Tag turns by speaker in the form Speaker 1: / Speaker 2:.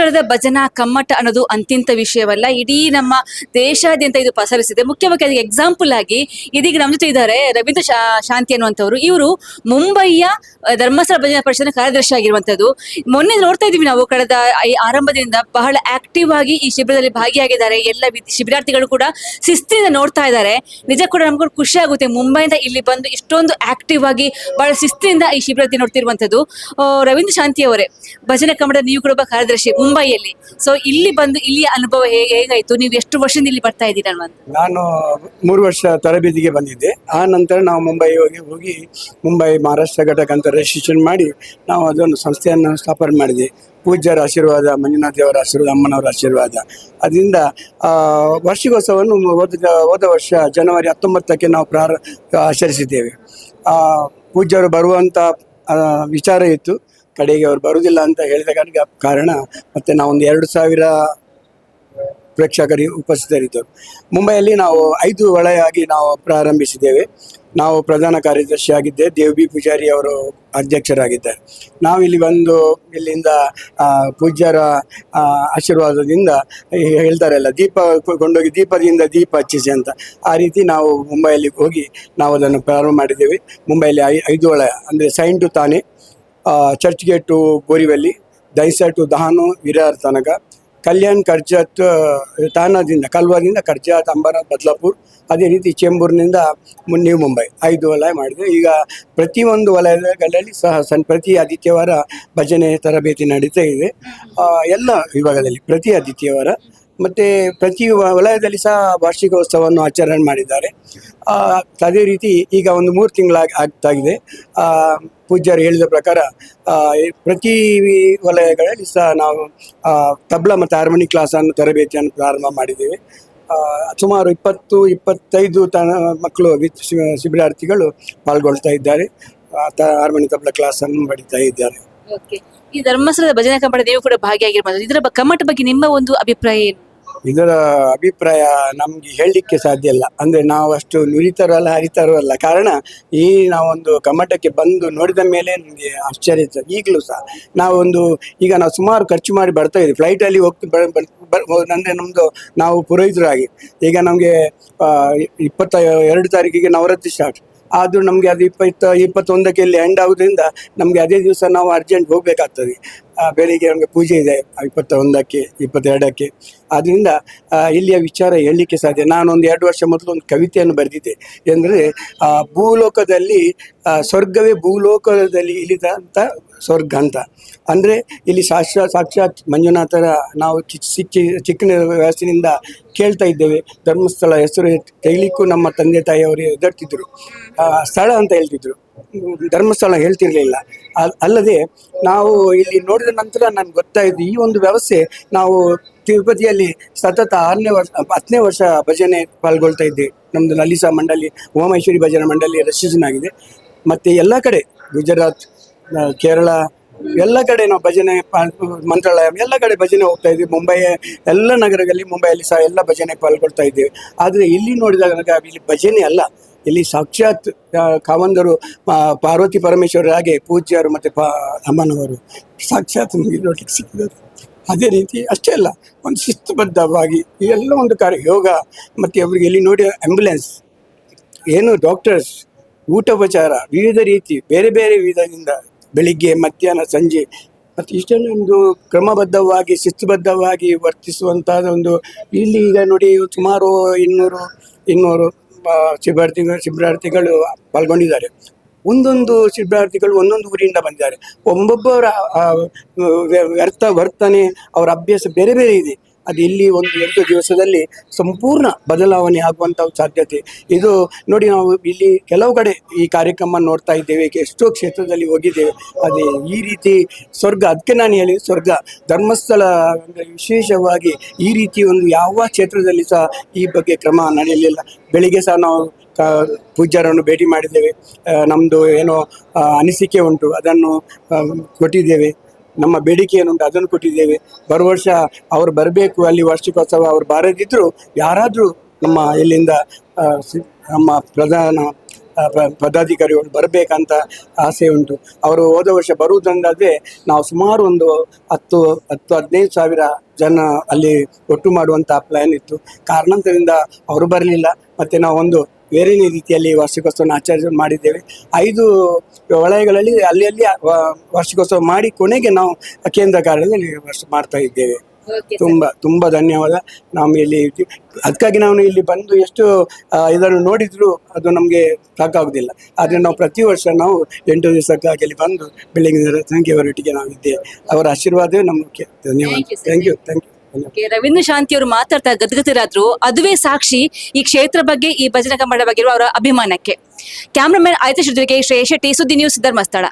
Speaker 1: ಧರ್ಮಸ್ಥಳದ ಭಜನಾ ಕಮ್ಮಟ ಅನ್ನೋದು ಅಂತಿಂತ ವಿಷಯವಲ್ಲ. ಇಡೀ ನಮ್ಮ ದೇಶಾದ್ಯಂತ ಇದು ಪಸರಿಸಿದೆ. ಮುಖ್ಯವಾಗಿ ಅದಕ್ಕೆ ಎಕ್ಸಾಂಪಲ್ ಆಗಿ ಇದೀಗ ನಮ್ಮ ಜೊತೆ ಇದ್ದಾರೆ ರವೀಂದ್ರ ಶಾಂತಿ ಅನ್ನುವಂಥವ್ರು. ಇವರು ಮುಂಬೈಯ ಧರ್ಮಸ್ಥಳ ಭಜನಾ ಪರಿಷತ್ನ ಕಾರ್ಯದರ್ಶಿ ಆಗಿರುವಂಥದ್ದು. ಮೊನ್ನೆ ನೋಡ್ತಾ ಇದೀವಿ ನಾವು ಕಳೆದ ಆರಂಭದಿಂದ ಬಹಳ ಆಕ್ಟಿವ್ ಆಗಿ ಈ ಶಿಬಿರದಲ್ಲಿ ಭಾಗಿಯಾಗಿದ್ದಾರೆ. ಎಲ್ಲ ಶಿಬಿರಾರ್ಥಿಗಳು ಕೂಡ ಶಿಸ್ತಿನಿಂದ ನೋಡ್ತಾ ಇದ್ದಾರೆ. ನಿಜ ಕೂಡ ನಮ್ಗೂ ಖುಷಿ ಆಗುತ್ತೆ. ಮುಂಬೈಯಿಂದ ಇಲ್ಲಿ ಬಂದು ಇಷ್ಟೊಂದು ಆಕ್ಟಿವ್ ಆಗಿ ಬಹಳ ಶಿಸ್ತಿನಿಂದ ಈ ಶಿಬಿರಾರ್ಥಿ ನೋಡ್ತಿರುವಂಥದ್ದು. ರವೀಂದ್ರ ಶಾಂತಿ ಅವರೇ. ಭಜನೆ ಕಮ್ಮಟ ನೀವು ಕೂಡ ಕಾರ್ಯದರ್ಶಿ. ಮುಂಬೈಯಲ್ಲಿ. ಸೊ ಇಲ್ಲಿ ಬಂದು ಇಲ್ಲಿಯ ಅನುಭವ ಹೇಗೆ ಹೇಗಾಯ್ತು? ನೀವು ಎಷ್ಟು ವರ್ಷದಿಂದ ಇಲ್ಲಿ ಬರ್ತಾ ಇದ್ದೀರಾ
Speaker 2: ನಾನು ಮೂರು ವರ್ಷ ತರಬೇತಿಗೆ ಬಂದಿದ್ದೆ. ಆ ನಂತರ ನಾವು ಮುಂಬೈ ಹೋಗಿ ಹೋಗಿ ಮುಂಬೈ ಮಹಾರಾಷ್ಟ್ರ ಘಟಕ ಅಂತ ರಿಜಿಸ್ಟ್ರೇಷನ್ ಮಾಡಿ ನಾವು ಅದೊಂದು ಸಂಸ್ಥೆಯನ್ನು ಸ್ಥಾಪನೆ ಮಾಡಿದೆ ಪೂಜ್ಯರ ಆಶೀರ್ವಾದ, ಮಂಜುನಾಥ್ ದೇವರ ಆಶೀರ್ವಾದ, ಅಮ್ಮನವರ ಆಶೀರ್ವಾದ. ಅದರಿಂದ ವಾರ್ಷಿಕೋತ್ಸವವನ್ನು ಹೋದ ಹೋದ ವರ್ಷ ಜನವರಿ ಹತ್ತೊಂಬತ್ತಕ್ಕೆ ನಾವು ಪ್ರಾರ, ಆಚರಿಸಿದ್ದೇವೆ. ಪೂಜ್ಯರು ಬರುವಂಥ ವಿಚಾರ ಇತ್ತು. ಕಡೆಗೆ ಅವ್ರು ಬರುವುದಿಲ್ಲ ಅಂತ ಹೇಳಿದ ಕಾರಣ ಕಾರಣ ಮತ್ತು ನಾವೊಂದು ಎರಡು ಸಾವಿರ ಪ್ರೇಕ್ಷಕರು ಉಪಸ್ಥಿತರಿದ್ದರು. ಮುಂಬೈಯಲ್ಲಿ ನಾವು ಐದು ವಲಯಾಗಿ ನಾವು ಪ್ರಾರಂಭಿಸಿದ್ದೇವೆ. ನಾವು ಪ್ರಧಾನ ಕಾರ್ಯದರ್ಶಿಯಾಗಿದ್ದೆ ದೇವ್ ಬಿ ಪೂಜಾರಿ ಅವರು ಅಧ್ಯಕ್ಷರಾಗಿದ್ದಾರೆ. ನಾವು ಇಲ್ಲಿ ಬಂದು ಇಲ್ಲಿಂದ ಪೂಜ್ಯರ ಆಶೀರ್ವಾದದಿಂದ ಹೇಳ್ತಾರಲ್ಲ, ದೀಪ ಕೊಂಡೋಗಿ ದೀಪದಿಂದ ದೀಪ ಹಚ್ಚಿಸಿ ಅಂತ. ಆ ರೀತಿ ನಾವು ಮುಂಬೈಯಲ್ಲಿ ಹೋಗಿ ನಾವು ಅದನ್ನು ಪ್ರಾರಂಭ ಮಾಡಿದ್ದೇವೆ. ಮುಂಬೈಯಲ್ಲಿ ಐ, ಐದು ವಲಯ ಅಂದರೆ Sion to Thane. Churchgate to Borivali Dahisar to Dahanu Virar ತನಕ, ಕಲ್ಯಾಣ್ ಕರ್ಜತ್ ತಾನದಿಂದ, ಕಲ್ವಾದಿಂದ ಕರ್ಜಾತ್, ಅಂಬರ, ಬದ್ಲಾಪುರ್, ಅದೇ ರೀತಿ ಚೇಂಬೂರ್ನಿಂದ ನ್ಯೂ ಮುಂಬೈ, ಐದು ವಲಯ ಮಾಡಿದೆ. ಈಗ ಪ್ರತಿಯೊಂದು ವಲಯಗಳಲ್ಲಿ ಸಹ ಸಣ್ಣ ಪ್ರತಿ ಆದಿತ್ಯವಾರ ಭಜನೆ, ತರಬೇತಿ ನಡೀತಾ ಇದೆ. ಎಲ್ಲ ವಿಭಾಗದಲ್ಲಿ ಪ್ರತಿ ಆದಿತ್ಯವಾರ ಮತ್ತು ಪ್ರತಿ ವಲಯದಲ್ಲಿ ಸಹ ವಾರ್ಷಿಕೋತ್ಸವವನ್ನು ಆಚರಣೆ ಮಾಡಿದ್ದಾರೆ. ಅದೇ ರೀತಿ ಈಗ ಒಂದು ಮೂರು ತಿಂಗಳಾಗಿ ಇದೆ ಪೂಜ್ಯರು ಹೇಳಿದ ಪ್ರಕಾರ ಪ್ರತಿ ವಲಯಗಳಲ್ಲಿ ಸಹ ನಾವು ತಬ್ಲ ಮತ್ತು ಹಾರ್ಮೋನಿ ಕ್ಲಾಸನ್ನು ತರಬೇತಿಯನ್ನು ಪ್ರಾರಂಭ ಮಾಡಿದ್ದೇವೆ. ಸುಮಾರು ಇಪ್ಪತ್ತು, ಇಪ್ಪತ್ತೈದು ತ ಮಕ್ಕಳು ಶಿಬಿರಾರ್ಥಿಗಳು ಪಾಲ್ಗೊಳ್ತಾ ಇದ್ದಾರೆ. ಹಾರ್ಮೋನಿ ತಬ್ಲಾ ಕ್ಲಾಸನ್ನು ಪಡಿತಾ ಇದ್ದಾರೆ.
Speaker 1: ಈ ಧರ್ಮಸ್ಥಳದ ಭಜನಾ ಕಂಪಡ ನೀವು ಕೂಡ ಭಾಗಿಯಾಗಿರ್ಬೋದು. ಇದರ ಕಮ್ಮಟ ಬಗ್ಗೆ ನಿಮ್ಮ ಒಂದು ಅಭಿಪ್ರಾಯ ಏನು?
Speaker 2: ಇದರ ಅಭಿಪ್ರಾಯ ನಮಗೆ ಹೇಳಲಿಕ್ಕೆ ಸಾಧ್ಯ ಇಲ್ಲ. ಅಂದರೆ ನಾವು ಅಷ್ಟು ನುರಿತರೂ ಅಲ್ಲ, ಹರಿತರೂ ಅಲ್ಲ. ಕಾರಣ ಈ ನಾವೊಂದು ಕಮ್ಮಟಕ್ಕೆ ಬಂದು ನೋಡಿದ ಮೇಲೆ ನಮಗೆ ಆಶ್ಚರ್ಯ ಈಗಲೂ ಸಹ ನಾವೊಂದು ಈಗ ನಾವು ಸುಮಾರು ಖರ್ಚು ಮಾಡಿ ಬರ್ತಾ ಇದ್ದೀವಿ. ಫ್ಲೈಟಲ್ಲಿ ಹೋಗ್ತಿ ಅಂದರೆ ನಮ್ಮದು ನಾವು ಪುರೋಹಿತರಾಗಿ ಈಗ ನಮಗೆ ಇಪ್ಪತ್ತ, ಎರಡು ತಾರೀಕಿಗೆ ನವರಾತ್ರಿ ಸ್ಟಾರ್ಟ್ ಆದರೂ ನಮಗೆ ಅದು ಇಪ್ಪತ್ತ, ಇಪ್ಪತ್ತೊಂದಕ್ಕೆ ಇಲ್ಲಿ ಎಂಡ್ ಆಗೋದ್ರಿಂದ ನಮಗೆ ಅದೇ ದಿವಸ ನಾವು ಅರ್ಜೆಂಟ್ ಹೋಗಬೇಕಾಗ್ತದೆ. ಬೆಳಿಗ್ಗೆ ನಮಗೆ ಪೂಜೆ ಇದೆ ಇಪ್ಪತ್ತ ಒಂದಕ್ಕೆ ಇಪ್ಪತ್ತೆರಡಕ್ಕೆ. ಆದ್ದರಿಂದ ಇಲ್ಲಿಯ ವಿಚಾರ ಹೇಳಲಿಕ್ಕೆ ಸಾಧ್ಯ. ನಾನೊಂದು ಎರಡು ವರ್ಷ ಮೊದಲು ಒಂದು ಕವಿತೆಯನ್ನು ಬರೆದಿದ್ದೆ. ಎಂದರೆ ಭೂಲೋಕದಲ್ಲಿ ಸ್ವರ್ಗವೇ ಭೂಲೋಕದಲ್ಲಿ ಇಳಿದಂಥ ಸ್ವರ್ಗ ಅಂತ. ಅಂದರೆ, ಇಲ್ಲಿ ಸಾಕ್ಷಾ ಸಾಕ್ಷಾತ್ ಮಂಜುನಾಥರ ನಾವು ಚಿಕ್ಕಿ, ಚಿಕ್ಕನ ಚಿಕ್ಕ ವಯಸ್ಸಿನಿಂದ ಕೇಳ್ತಾ ಇದ್ದೇವೆ. ಧರ್ಮಸ್ಥಳ ಹೆಸರು ತೆಗಿಲಿಕ್ಕೂ ನಮ್ಮ ತಂದೆ ತಾಯಿಯವರು ಎದುರ್ತಿದ್ರು ಸ್ಥಳ ಅಂತ ಹೇಳ್ತಿದ್ರು. ಧರ್ಮಸ್ಥಳ ಹೇಳ್ತಿರ್ಲಿಲ್ಲ. ಅಲ್- ಅಲ್ಲದೆ ನಾವು ಇಲ್ಲಿ ನೋಡಿದ ನಂತರ ನನ್ಗೆ ಗೊತ್ತಾಯಿತು ಈ ಒಂದು ವ್ಯವಸ್ಥೆ ನಾವು ತಿರುಪತಿಯಲ್ಲಿ ಸತತ ಆರನೇ ವರ್ಷ ಹತ್ತನೇ ವರ್ಷ ಭಜನೆ ಪಾಲ್ಗೊಳ್ತಾ ಇದ್ದೆ. ನಮ್ಮದು ಲಲಿಸಾ ಮಂಡಳಿ ಓಮೇಶ್ವರಿ ಭಜನಾ ಮಂಡಳಿ ಆಗಿದೆ ಮತ್ತು ಎಲ್ಲ ಕಡೆ, ಗುಜರಾತ್ ಕೇರಳ ಎಲ್ಲ ಕಡೆ ನಾವು ಭಜನೆ ಮಂತ್ರಾಲಯ, ಎಲ್ಲ ಕಡೆ ಭಜನೆ ಹೋಗ್ತಾ ಇದ್ವಿ. ಮುಂಬೈ, ಎಲ್ಲ ನಗರಗಳಲ್ಲಿ ಮುಂಬೈಯಲ್ಲಿ ಸಹ ಎಲ್ಲ ಭಜನೆ ಪಾಲ್ಗೊಳ್ತಾ ಇದ್ದೇವೆ ಆದರೆ ಇಲ್ಲಿ ನೋಡಿದಾಗ ನನಗೆ ಇಲ್ಲಿ ಭಜನೆ ಅಲ್ಲ. ಇಲ್ಲಿ ಸಾಕ್ಷಾತ್ ಕಾವಂದರು ಪಾರ್ವತಿ ಪರಮೇಶ್ವರ ಹಾಗೆ ಪೂಜ್ಯರು ಮತ್ತು ಪಾ ಅಮ್ಮನವರು ಸಾಕ್ಷಾತ್ ನಮಗೆ ನೋಡ್ಲಿಕ್ಕೆ ಸಿಕ್ಕಿದ್ದಾರೆ ಅದೇ ರೀತಿ ಅಷ್ಟೇ ಅಲ್ಲ, ಒಂದು ಶಿಸ್ತುಬದ್ಧವಾಗಿ ಎಲ್ಲ ಒಂದು ಕಾರ್ಯ, ಯೋಗ, ಮತ್ತು ಅವರಿಗೆ ಇಲ್ಲಿ ನೋಡಿ ಆ್ಯಂಬುಲೆನ್ಸ್ ಏನು ಡಾಕ್ಟರ್ಸ್ ಊಟೋಪಚಾರ, ವಿವಿಧ ರೀತಿ, ಬೇರೆ ಬೇರೆ ವಿಧದಿಂದ ಬೆಳಿಗ್ಗೆ, ಮಧ್ಯಾಹ್ನ, ಸಂಜೆ. ಮತ್ತು ಇಷ್ಟೊಂದು ಒಂದು ಕ್ರಮಬದ್ಧವಾಗಿ, ಶಿಸ್ತುಬದ್ಧವಾಗಿ ವರ್ತಿಸುವಂತಹ ಒಂದು ಇಲ್ಲಿ ಈಗ ನೋಡಿ ಸುಮಾರು ಇನ್ನೂರು ಇನ್ನೂರು ಶಿಬಾರ್ಥಿ ಶಿಬಿರಾರ್ಥಿಗಳು ಪಾಲ್ಗೊಂಡಿದ್ದಾರೆ. ಒಂದೊಂದು ಶಿಬಿರಾರ್ಥಿಗಳು ಒಂದೊಂದು ಊರಿಂದ ಬಂದಿದ್ದಾರೆ. ಒಬ್ಬೊಬ್ಬರ ವ್ಯರ್ಥ, ವರ್ತನೆ, ಅವರ ಅಭ್ಯಾಸ ಬೇರೆ ಬೇರೆ ಇದೆ. ಅದು ಇಲ್ಲಿ ಒಂದು ಎರಡು ದಿವಸದಲ್ಲಿ ಸಂಪೂರ್ಣ ಬದಲಾವಣೆ ಆಗುವಂಥ ಸಾಧ್ಯತೆ. ಇದು ನೋಡಿ ನಾವು ಇಲ್ಲಿ ಕೆಲವು ಕಡೆ ಈ ಕಾರ್ಯಕ್ರಮ ನೋಡ್ತಾ ಇದ್ದೇವೆ, ಎಷ್ಟೋ ಕ್ಷೇತ್ರದಲ್ಲಿ ಹೋಗಿದ್ದೇವೆ ಅದೇ ಈ ರೀತಿ ಸ್ವರ್ಗ, ಅದಕ್ಕೆ ನಾನು ಹೇಳಿ ಸ್ವರ್ಗ, ಧರ್ಮಸ್ಥಳ ವಿಶೇಷವಾಗಿ ಈ ರೀತಿ ಒಂದು ಯಾವ ಕ್ಷೇತ್ರದಲ್ಲಿ ಸಹ ಈ ಬಗ್ಗೆ ಕ್ರಮ ನಡೆಯಲಿಲ್ಲ. ಬೆಳಿಗ್ಗೆ ಸಹ ನಾವು ಪೂಜ್ಯರನ್ನು ಭೇಟಿ ಮಾಡಿದ್ದೇವೆ. ನಮ್ಮದು ಏನೋ ಅನಿಸಿಕೆ ಉಂಟು, ಅದನ್ನು ಕೊಟ್ಟಿದ್ದೇವೆ. ನಮ್ಮ ಬೇಡಿಕೆ ಏನುಂಟು ಅದನ್ನು ಕೊಟ್ಟಿದ್ದೇವೆ. ಬರುವ ವರ್ಷ ಅವರು ಬರಬೇಕು, ಅಲ್ಲಿ ವಾರ್ಷಿಕೋತ್ಸವ ಅವರು ಬಾರದಿದ್ದರೂ ಯಾರಾದರೂ ನಮ್ಮ ಇಲ್ಲಿಂದ ನಮ್ಮ ಪ್ರಧಾನ ಪದಾಧಿಕಾರಿಗಳು ಬರಬೇಕಂತ ಆಸೆ ಉಂಟು. ಅವರು ಹೋದ ವರ್ಷ ಬರುವುದಂದಾದರೆ ನಾವು ಸುಮಾರು ಒಂದು ಹತ್ತು ಹತ್ತು, ಹದಿನೈದು ಸಾವಿರ ಜನ ಅಲ್ಲಿ ಒಟ್ಟು ಮಾಡುವಂಥ ಪ್ಲ್ಯಾನ್ ಇತ್ತು. ಕಾರಣಾಂತರದಿಂದ ಅವರು ಬರಲಿಲ್ಲ. ಮತ್ತು ಒಂದು ಬೇರೆನೇ ರೀತಿಯಲ್ಲಿ ವಾರ್ಷಿಕೋತ್ಸವನ ಆಚರಣೆ ಮಾಡಿದ್ದೇವೆ. ಐದು ವಲಯಗಳಲ್ಲಿ ಅಲ್ಲಿ ಅಲ್ಲಿ ವಾರ್ಷಿಕೋತ್ಸವ ಮಾಡಿ ಕೊನೆಗೆ ನಾವು ಕೇಂದ್ರ ಕಾರ್ಯದಲ್ಲಿ ವರ್ಷ ಮಾಡ್ತಾ ಇದ್ದೇವೆ. ತುಂಬ ತುಂಬ ಧನ್ಯವಾದ. ನಾವು ಇಲ್ಲಿ. ಅದಕ್ಕಾಗಿ ನಾವು ಇಲ್ಲಿ ಬಂದು ಎಷ್ಟು ಇದನ್ನು ನೋಡಿದ್ರು ಅದು ನಮಗೆ ಸಾಕಾಗುದಿಲ್ಲ. ಆದರೆ ನಾವು ಪ್ರತಿ ವರ್ಷ ನಾವು ಎಂಟು ದಿವಸಕ್ಕಾಗಿ ಇಲ್ಲಿ ಬಂದು ಬೆಳಗಿನ ಹೊರಟಿಗೆ ನಾವು ಇದ್ದೇವೆ ಅವರ ಆಶೀರ್ವಾದವೇ ನಮಗೆ. ಧನ್ಯವಾದ. Thank you thank you
Speaker 1: Ravindra Shanti ಅವರು ಮಾತಾಡ್ತಾ ಗದ್ಗತಿರಾದ್ರು ಅದುವೇ ಸಾಕ್ಷಿ ಈ ಕ್ಷೇತ್ರ ಬಗ್ಗೆ, ಈ ಭಜನಾ ಕಮ್ಮಡ ಬಗ್ಗೆ ಅವರ ಅಭಿಮಾನಕ್ಕೆ. ಕ್ಯಾಮ್ರಾಮನ್ ಆಯ್ತ ಜೊತೆಗೆ ಶ್ರೇಯ ಸುದ್ದಿ ನ್ಯೂಸ್ ಧರ್ಮಸ್ಥಳ.